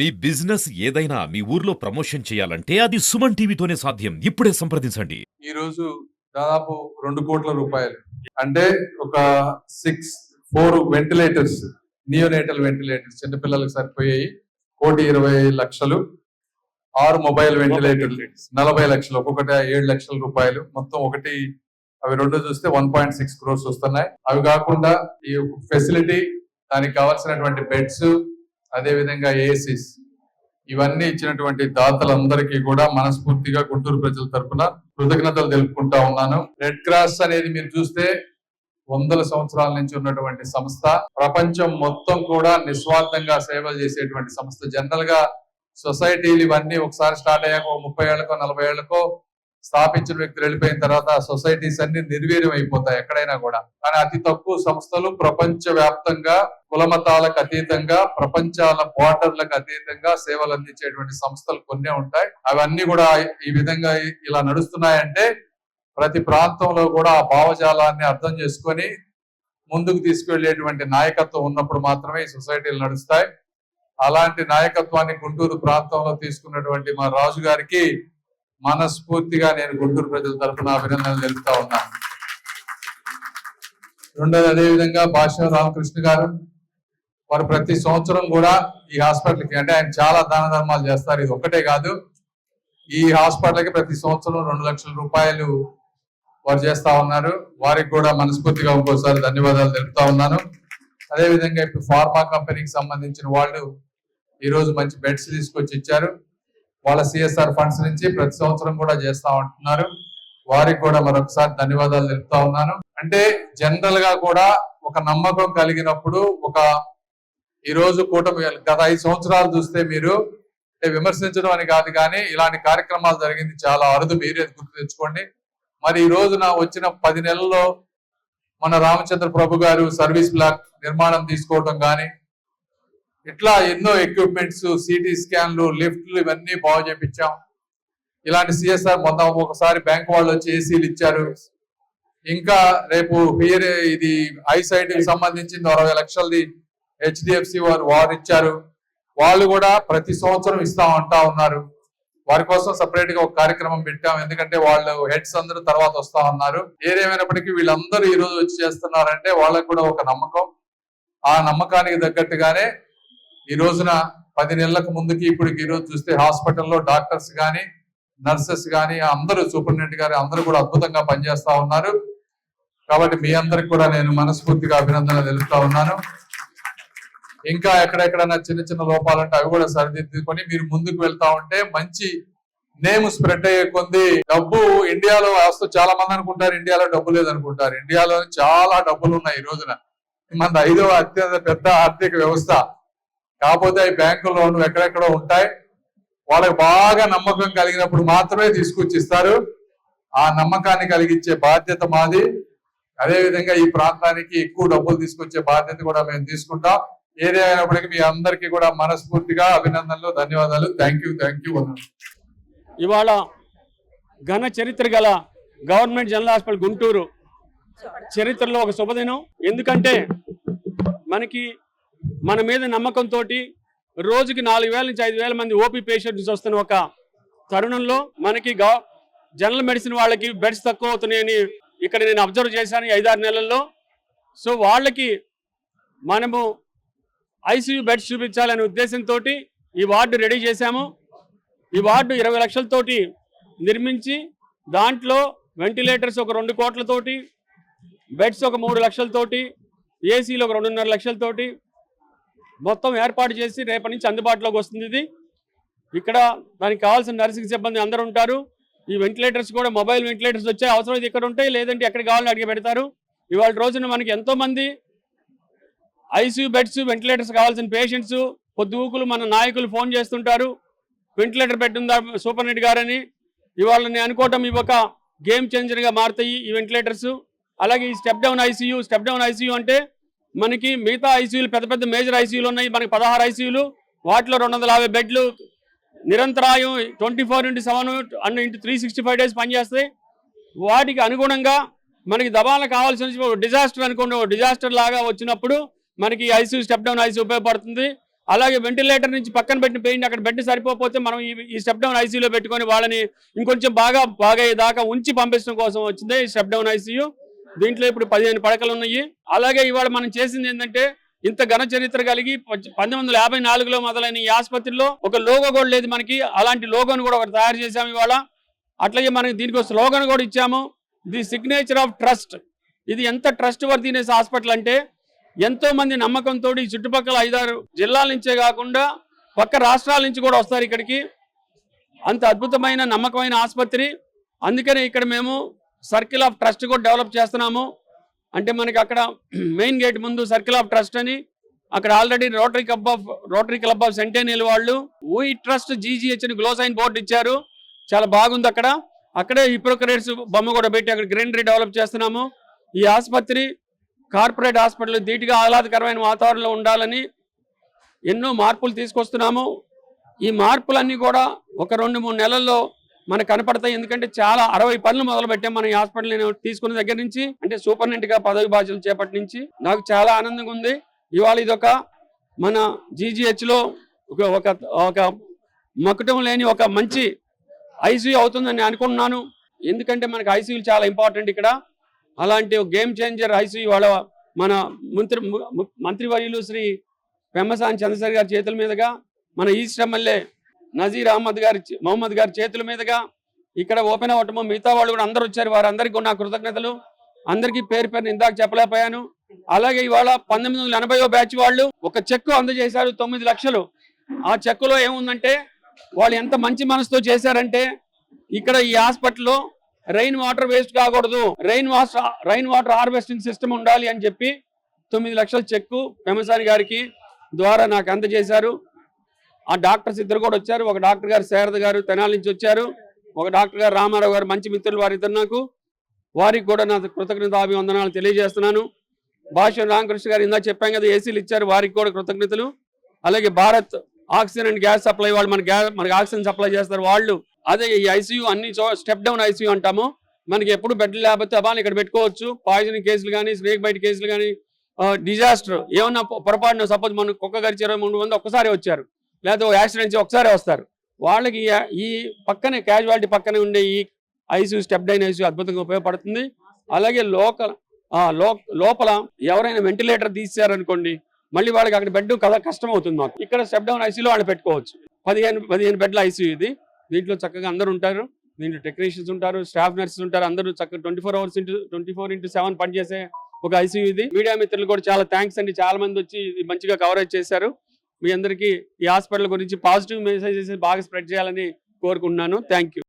మీ business ఏదైనా మీ ఊర్లో promotion చేయాలంటే అది సుమన్ టీవీతోనే సాధ్యం. ఇప్పుడే సంప్రదించండి. ఈ రోజు దాదాపు రెండు కోట్ల రూపాయలు. అంటే ఒక six four ventilators neonatal ventilators చిన్నపిల్లలకు సరిపోయాయి. కోటి ఇరవై లక్షలు. ఆరు మొబైల్ వెంటిలేటర్లు నలభై లక్షలు. ఒక్కొక్కటి ఏడు లక్షల రూపాయలు. మొత్తం ఒకటి అవి రెండు చూస్తే వన్ పాయింట్ సిక్స్ క్రోర్స్ వస్తున్నాయి. అవి కాకుండా ఈ ఫెసిలిటీ దానికి కావాల్సినటువంటి బెడ్స్ అదే విధంగా ఏసీస్ ఇవన్నీ ఇచ్చినటువంటి దాతలందరికీ కూడా మనస్ఫూర్తిగా గుంటూరు ప్రజల తరఫున కృతజ్ఞతలు తెలుపుకుంటా ఉన్నాను. రెడ్ క్రాస్ అనేది మీరు చూస్తే వందల సంవత్సరాల నుంచి ఉన్నటువంటి సంస్థ. ప్రపంచం మొత్తం కూడా నిస్వార్థంగా సేవలు చేసేటువంటి సంస్థ. జనరల్గా సొసైటీలు ఇవన్నీ ఒకసారి స్టార్ట్ అయ్యాక ముప్పై ఏళ్ళకో నలభై ఏళ్ళకో స్థాపించిన వ్యక్తులు వెళ్ళిపోయిన తర్వాత సొసైటీస్ అన్ని నిర్వీర్యం అయిపోతాయి ఎక్కడైనా కూడా. కానీ అతి తక్కువ సంస్థలు ప్రపంచ వ్యాప్తంగా కులమతాలకు అతీతంగా ప్రపంచాల బార్డర్లకు అతీతంగా సేవలు అందించేటువంటి సంస్థలు కొన్నే ఉంటాయి. అవన్నీ కూడా ఈ విధంగా ఇలా నడుస్తున్నాయంటే ప్రతి ప్రాంతంలో కూడా ఆ భావజాలాన్ని అర్థం చేసుకొని ముందుకు తీసుకువెళ్ళేటువంటి నాయకత్వం ఉన్నప్పుడు మాత్రమే ఈ సొసైటీలు నడుస్తాయి. అలాంటి నాయకత్వాన్ని గుంటూరు ప్రాంతంలో తీసుకున్నటువంటి మా రాజు గారికి మనస్ఫూర్తిగా నేను గుంటూరు ప్రజల తరఫున అభినందనలు తెలుపుతా ఉన్నాను రెండోది అదే విధంగా భాష్యం రామకృష్ణ గారు. వారు ప్రతి సంవత్సరం కూడా ఈ హాస్పిటల్కి అంటే ఆయన చాలా దాన ధర్మాలు చేస్తారు. ఇది ఒక్కటే కాదు. ఈ హాస్పిటల్కి ప్రతి సంవత్సరం రెండు లక్షల రూపాయలు వారు చేస్తా ఉన్నారు. వారికి కూడా మనస్ఫూర్తిగా ఇంకోసారి ధన్యవాదాలు తెలుపుతా ఉన్నాను. అదేవిధంగా ఇప్పుడు ఫార్మా కంపెనీకి సంబంధించిన వాళ్ళు ఈరోజు మంచి బెడ్స్ తీసుకొచ్చి ఇచ్చారు. వాళ్ళ సిఎస్ఆర్ ఫండ్స్ నుంచి ప్రతి సంవత్సరం కూడా చేస్తా ఉంటున్నారు. వారికి కూడా మరొకసారి ధన్యవాదాలు తెలుపుతా ఉన్నాను. అంటే జనరల్గా కూడా ఒక నమ్మకం కలిగినప్పుడు ఒక ఈ రోజు కూటమి గత ఐదు సంవత్సరాలు చూస్తే మీరు అంటే విమర్శించడం అని కాదు కానీ ఇలాంటి కార్యక్రమాలు జరిగింది చాలా అరుదు. మీరే గుర్తు తెచ్చుకోండి. మరి ఈ రోజున వచ్చిన పది నెలల్లో మన రామచంద్ర ప్రభు గారు సర్వీస్ బ్లాక్ నిర్మాణం తీసుకోవడం కానీ ఇట్లా ఎన్నో ఎక్విప్మెంట్స్ సిటీ స్కాన్లు లిఫ్ట్లు ఇవన్నీ బాగు చేపించాం. ఇలాంటి సిఎస్ఆర్ మొన్న ఒకసారి బ్యాంక్ వాళ్ళు వచ్చి ఏసీలు ఇచ్చారు. ఇంకా రేపు హియర్ ఇది ఐ సంబంధించింది అరవై లక్షలది హెచ్డిఎఫ్సి వారు వారు ఇచ్చారు. వాళ్ళు కూడా ప్రతి సంవత్సరం ఇస్తాం అంటా ఉన్నారు. వారి కోసం సపరేట్గా ఒక కార్యక్రమం పెట్టాం. ఎందుకంటే వాళ్ళు హెడ్స్ అందరూ తర్వాత వస్తా ఉన్నారు. ఏదేమైనప్పటికీ వీళ్ళందరూ ఈ రోజు వచ్చి చేస్తున్నారంటే వాళ్ళకు కూడా ఒక నమ్మకం. ఆ నమ్మకానికి తగ్గట్టుగానే ఈ రోజున పది నెలలకు ముందుకి ఇప్పటికి ఈ రోజు చూస్తే హాస్పిటల్లో డాక్టర్స్ కానీ నర్సెస్ కానీ అందరూ సూపరింటెండెంట్ గారు అందరూ కూడా అద్భుతంగా పనిచేస్తా ఉన్నారు. కాబట్టి మీ అందరికి కూడా నేను మనస్ఫూర్తిగా అభినందనలు తెలుపుతా ఉన్నాను. ఇంకా ఎక్కడెక్కడైనా చిన్న చిన్న లోపాలంటే అవి కూడా సరిదిద్దుకొని మీరు ముందుకు వెళ్తా ఉంటే మంచి నేమ్ స్ప్రెడ్ అయ్యే కొంది డబ్బు ఇండియాలో వస్తూ చాలా మంది అనుకుంటారు ఇండియాలో డబ్బు లేదనుకుంటారు. ఇండియాలో చాలా డబ్బులు ఉన్నాయి ఈ రోజున. మన ఐదవ అత్యంత పెద్ద ఆర్థిక వ్యవస్థ కాకపోతే ఈ లోన్లు ఎక్కడెక్కడో ఉంటాయి. వాళ్ళకి బాగా నమ్మకం కలిగినప్పుడు మాత్రమే తీసుకొచ్చి ఇస్తారు ఆ నమ్మకాన్ని కలిగించే బాధ్యత మాది. అదేవిధంగా ఈ ప్రాంతానికి ఎక్కువ డబ్బులు తీసుకొచ్చే బాధ్యత కూడా మేము తీసుకుంటాం. ఏది అయినప్పటికీ మీ అందరికీ కూడా మనస్ఫూర్తిగా అభినందనలు ధన్యవాదాలు. థ్యాంక్ యూ థ్యాంక్ యూ ఇవాళ ఘన చరిత్ర గల గవర్నమెంట్ జనరల్ హాస్పిటల్ గుంటూరు. చరిత్రలో ఒక శుభదినం. ఎందుకంటే మనకి మన మీద నమ్మకంతో రోజుకి నాలుగు వేల నుంచి ఐదు వేల మంది ఓపీ పేషెంట్స్ వస్తున్న ఒక తరుణంలో మనకి గవ జనరల్ మెడిసిన్ వాళ్ళకి బెడ్స్ తక్కువ అవుతున్నాయని ఇక్కడ నేను అబ్జర్వ్ చేశాను ఐదారు నెలల్లో. సో వాళ్ళకి మనము ఐసీయూ బెడ్స్ చూపించాలనే ఉద్దేశంతో ఈ వార్డు రెడీ చేశాము. ఈ వార్డు ఇరవై లక్షలతోటి నిర్మించి దాంట్లో వెంటిలేటర్స్ ఒక రెండు కోట్లతోటి బెడ్స్ ఒక మూడు లక్షలతోటి ఏసీలు ఒక రెండున్నర లక్షలతోటి మొత్తం ఏర్పాటు చేసి రేపటి నుంచి అందుబాటులోకి వస్తుంది ఇది. ఇక్కడ దానికి కావాల్సిన నర్సింగ్ సిబ్బంది అందరూ ఉంటారు. ఈ వెంటిలేటర్స్ కూడా మొబైల్ వెంటిలేటర్స్ వచ్చే అవసరం అయితే ఇక్కడ ఉంటాయి లేదంటే ఎక్కడ కావాలని అడిగి పెడతారు. ఇవాళ రోజున మనకి ఎంతోమంది ఐసీయూ బెడ్స్ వెంటిలేటర్స్ కావాల్సిన పేషెంట్స్ పొద్దుగుకులు మన నాయకులు ఫోన్ చేస్తుంటారు. వెంటిలేటర్ పెట్టుందా సూపర్ గారని. ఇవాళ నేను అనుకోవటం ఇవి ఒక గేమ్ చేంజర్గా మారుతాయి ఈ వెంటిలేటర్స్. అలాగే ఈ step down ICU step down ICU అంటే మనకి మిగతా ఐసీయూలు పెద్ద పెద్ద మేజర్ ఐసీయూలు ఉన్నాయి. మనకి పదహారు ఐసీయూలు వాటిలో రెండు వందల యాభై బెడ్లు నిరంతరాయం twenty four into seven and into three sixty five days పనిచేస్తాయి. వాటికి అనుగుణంగా మనకి దబాలు కావాల్సిన డిజాస్టర్ అనుకోండి. డిజాస్టర్ లాగా వచ్చినప్పుడు మనకి ఐసీయూ స్టెప్ డౌన్ ఐసీ ఉపయోగపడుతుంది. అలాగే వెంటిలేటర్ నుంచి పక్కన పెట్టిన పెయింట్ అక్కడ బెడ్ సరిపోతే మనం ఈ ఈ స్టెప్ డౌన్ ఐసీయూలో పెట్టుకొని వాళ్ళని ఇంకొంచెం బాగా బాగా దాకా ఉంచి పంపించడం కోసం వచ్చింది ఈ స్టెప్ డౌన్ ఐసీయూ. దీంట్లో ఇప్పుడు పదిహేను పడకలు ఉన్నాయి. అలాగే ఇవాళ మనం చేసింది ఏంటంటే ఇంత ఘన చరిత్ర కలిగి పంతొమ్మిది వందల యాభై నాలుగులో మొదలైన ఈ ఆసుపత్రిలో ఒక లోగో కూడా లేదు మనకి. అలాంటి లోగోను కూడా ఒకటి తయారు చేశాము ఇవాళ. అట్లాగే మనకి దీనికి స్లోగన్ కూడా ఇచ్చాము. The signature of trust. ఇది ఎంత ట్రస్ట్ వర్తీనెస్ హాస్పిటల్ అంటే ఎంతో మంది నమ్మకంతో ఈ చుట్టుపక్కల ఐదారు జిల్లాల నుంచే కాకుండా పక్క రాష్ట్రాల నుంచి కూడా వస్తారు ఇక్కడికి. అంత అద్భుతమైన నమ్మకమైన ఆసుపత్రి. అందుకనే ఇక్కడ మేము సర్కిల్ ఆఫ్ ట్రస్ట్ కూడా డెవలప్ చేస్తున్నాము. అంటే మనకి అక్కడ మెయిన్ గేట్ ముందు సర్కిల్ ఆఫ్ ట్రస్ట్ అని అక్కడ already Rotary club of Rotary club of centennial వాళ్ళు ఊయి ట్రస్ట్ జీజీహెచ్ అని గ్లోసైన్ బోర్డు ఇచ్చారు. చాలా బాగుంది అక్కడ. అక్కడే హిప్రోక్రేట్స్ బొమ్మ కూడా పెట్టి అక్కడ గ్రీనరీ డెవలప్ చేస్తున్నాము. ఈ ఆసుపత్రి కార్పొరేట్ హాస్పిటల్ ధీటుగా ఆహ్లాదకరమైన వాతావరణంలో ఉండాలని ఎన్నో మార్పులు తీసుకొస్తున్నాము. ఈ మార్పులన్నీ కూడా ఒక రెండు మూడు నెలల్లో మనకు కనపడతాయి. ఎందుకంటే చాలా అరవై పనులు మొదలు పెట్టాం మనం ఈ హాస్పిటల్ నేను తీసుకున్న దగ్గర నుంచి. అంటే సూపరింటెండెంట్గా పదవి బాధ్యతలు చేపట్టి నుంచి. నాకు చాలా ఆనందంగా ఉంది. ఇవాళ ఇదొక మన జీజీహెచ్లో ఒక ఒక ఒక మకుటం లేని ఒక మంచి ఐసీయూ అవుతుందని నేను అనుకుంటున్నాను. ఎందుకంటే మనకి ఐసీయూ చాలా ఇంపార్టెంట్ ఇక్కడ. అలాంటి గేమ్ చేంజర్ ఐసీయూ వాళ్ళ మన మంత్రి మంత్రివర్యులు శ్రీ పెమ్మసాని చంద్రశేఖర్ గారి చేతుల మీదుగా మన ఈస్ట్ ఎమ్మెల్యే నజీర్ అహ్మద్ గారి మహమ్మద్ గారి చేతుల మీదుగా ఇక్కడ ఓపెన్ అవ్వటము. మిగతా వాళ్ళు కూడా అందరూ వచ్చారు. వారందరికీ నా కృతజ్ఞతలు. అందరికీ పేరు పేరు ఇందాక చెప్పలేకపోయాను. అలాగే ఇవాళ పంతొమ్మిది వందల ఎనభైవ బ్యాచ్ వాళ్ళు ఒక చెక్కు అందజేశారు. తొమ్మిది లక్షలు. ఆ చెక్కులో ఏముందంటే వాళ్ళు ఎంత మంచి మనసుతో చేశారంటే ఇక్కడ ఈ హాస్పిటల్లో రెయిన్ వాటర్ వేస్ట్ కాకూడదు. Rain water rain water harvesting system ఉండాలి అని చెప్పి తొమ్మిది లక్షల చెక్కు పెమసాని గారికి ద్వారా నాకు అందజేశారు. ఆ డాక్టర్స్ ఇద్దరు కూడా వచ్చారు. ఒక డాక్టర్ గారు శారద గారు తెనాలి నుంచి వచ్చారు. ఒక డాక్టర్ గారు రామారావు గారు మంచి మిత్రులు వారిద్దరు నాకు. వారికి కూడా నా కృతజ్ఞత అభివందనాలు తెలియజేస్తున్నాను. భాష్యం రామకృష్ణ గారు ఇందా చెప్పాం కదా ఏసీలు ఇచ్చారు. వారికి కూడా కృతజ్ఞతలు. అలాగే Bharat oxygen and gas supply వాళ్ళు మన గ్యాస్ మనకి ఆక్సిజన్ సప్లై చేస్తారు వాళ్ళు. అదే ఈ ఐసీయూ అన్ని స్టెప్ డౌన్ ఐసీయూ అంటాము. మనకి ఎప్పుడు బెడ్లు లేకపోతే అబాన్ ఇక్కడ పెట్టుకోవచ్చు. పాయిజన్ కేసులు కానీ స్నేక్ బైట్ కేసులు కానీ డిజాస్టర్ ఏమన్నా పొరపాటున సపోజ్ మన కుక్క గరిచి ఇరవై మూడు మంది ఒక్కసారి వచ్చారు. లేదా యాక్సిడెంట్స్ ఒకసారి వస్తారు. వాళ్ళకి ఈ- పక్కనే క్యాజువాలిటీ పక్కనే ఉండే ఈ ఐసీయూ స్టెప్ డైన్ ఐసీయూ అద్భుతంగా ఉపయోగపడుతుంది. అలాగే లోకల్లో లోపల ఎవరైనా వెంటిలేటర్ తీసారనుకోండి మళ్ళీ వాళ్ళకి అక్కడ బెడ్ కదా కష్టం అవుతుంది మాకు. ఇక్కడ స్టెప్ డౌన్ ఐసీలో వాళ్ళు పెట్టుకోవచ్చు. పదిహేను పదిహేను బెడ్ల ఐసీయూ ఇది. దీంట్లో చక్కగా అందరూ ఉంటారు. దీంట్లో టెక్నీషియన్స్ ఉంటారు స్టాఫ్ నర్సెస్ ఉంటారు. అందరూ చక్కగా twenty four hours into twenty four into seven పనిచేసే ఒక ఐసీయూ ఇది. మీడియా మిత్రులు కూడా చాలా థ్యాంక్స్ అండి. చాలా మంది వచ్చి ఇది మంచిగా కవరేజ్ చేశారు. మీ అందరికీ ఈ హాస్పిటల్ గురించి పాజిటివ్ మెసేజెస్ బాగా స్ప్రెడ్ చేయాలని కోరుకుంటున్నాను. Thank you